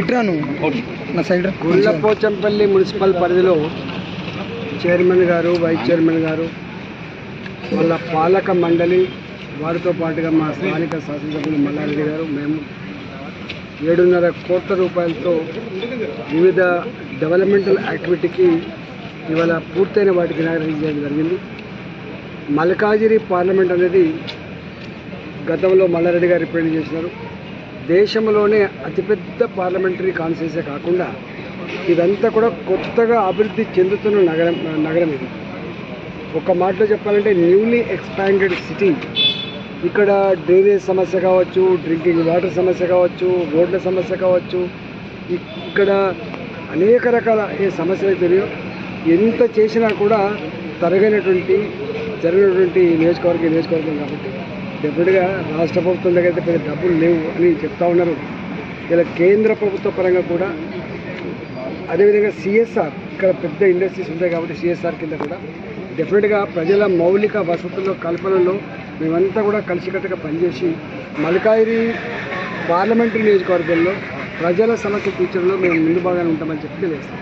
ఇట్రాను నా side Gullapochampalli municipal పరిధిలో chairman గారు వైస్ చైర్మన్ గారు వాళ్ళ పాలక మండలి వారితో పాటుగా మా స్థానిక శాసనసభ్యులు మల్లారెడ్డి గారు మేము ఏడున్నర కోట్ల రూపాయలతో వివిధ డెవలప్మెంటల్ యాక్టివిటీకి ఇవాళ పూర్తయిన వాటికి చేయడం జరిగింది. మల్కాజిరి పార్లమెంట్ అనేది గతంలో మల్లారెడ్డి గారు రిప్రజెంట్ చేసినారు. దేశంలోనే అతిపెద్ద పార్లమెంటరీ కాన్స్టిట్యూన్సీ కాకుండా ఇదంతా కూడా కొత్తగా అభివృద్ధి చెందుతున్న నగరం నగరం ఇది. ఒక మాటలో చెప్పాలంటే న్యూలీ ఎక్స్పాండెడ్ సిటీ ఇక్కడ డ్రైనేజ్ సమస్య కావచ్చు డ్రింకింగ్ వాటర్ సమస్య కావచ్చు రోడ్ల సమస్య కావచ్చు ఇక్కడ అనేక రకాల ఏ సమస్యలు అయితే ఎంత చేసినా కూడా తరగనటువంటి జరిగినటువంటి నియోజకవర్గం నియోజకవర్గం కాబట్టి. డెఫినెట్గా రాష్ట్ర ప్రభుత్వం దగ్గర అయితే పెద్ద డబ్బులు లేవు అని చెప్తా ఉన్నారు. ఇలా కేంద్ర ప్రభుత్వ పరంగా కూడా అదేవిధంగా సిఎస్ఆర్ ఇక్కడ పెద్ద ఇండస్ట్రీస్ ఉంటాయి కాబట్టి సిఎస్ఆర్ కింద కూడా డెఫినెట్గా ప్రజల మౌలిక వసతుల్లో కల్పనలో మేమంతా కూడా కలిసికట్టుగా పనిచేసి మల్కాయిరి పార్లమెంటరీ నియోజకవర్గంలో ప్రజల సమస్య తీర్చడంలో మేము ముందు బాగానే ఉంటామని చెప్పి తెలియజేస్తాం.